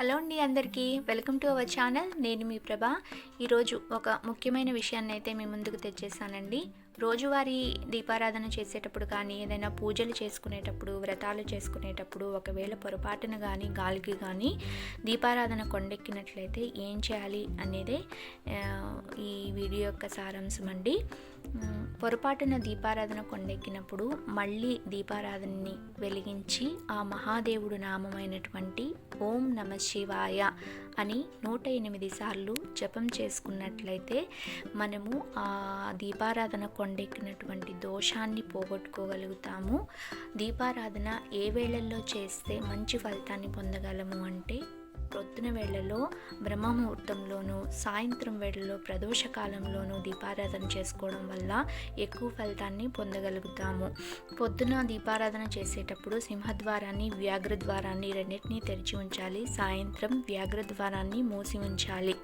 Hello అండి అందరికీ. Welcome to our channel. నేను మీ ప్రభా. ఈరోజు ఒక ముఖ్యమైన విషయాన్ని అయితే మీ ముందుకు తెచ్చేసానండి. రోజువారీ దీపారాధన చేసేటప్పుడు కానీ ఏదైనా పూజలు చేసుకునేటప్పుడు వ్రతాలు చేసుకునేటప్పుడు ఒకవేళ పొరపాటున కానీ గాలికి కానీ దీపారాధన కొండెక్కినట్లయితే ఏం చేయాలి అనేదే ఈ వీడియో యొక్క సారాంశం అండి. పొరపాటున దీపారాధన కొండెక్కినప్పుడు మళ్ళీ దీపారాధనని వెలిగించి ఆ మహాదేవుడు నామమైనటువంటి ఓం నమ శివాయ అని నూట ఎనిమిది సార్లు జపం చేసుకున్నట్లయితే మనము ఆ దీపారాధన కొండెక్కినటువంటి దోషాన్ని పోగొట్టుకోగలుగుతాము. దీపారాధన ఏ వేళల్లో చేస్తే మంచి ఫలితాన్ని పొందగలము అంటే పొద్దున వేళలో బ్రహ్మముహూర్తంలోనూ సాయంత్రం వేళలో ప్రదోష కాలంలోనూ దీపారాధన చేసుకోవడం వల్ల ఎక్కువ ఫలితాన్ని పొందగలుగుతాము. పొద్దున దీపారాధన చేసేటప్పుడు సింహద్వారాన్ని వ్యాఘ్రద్వారాన్ని రెండింటినీ తెరిచి ఉంచాలి. సాయంత్రం వ్యాఘ్రద్వారాన్ని మూసి ఉంచాలి.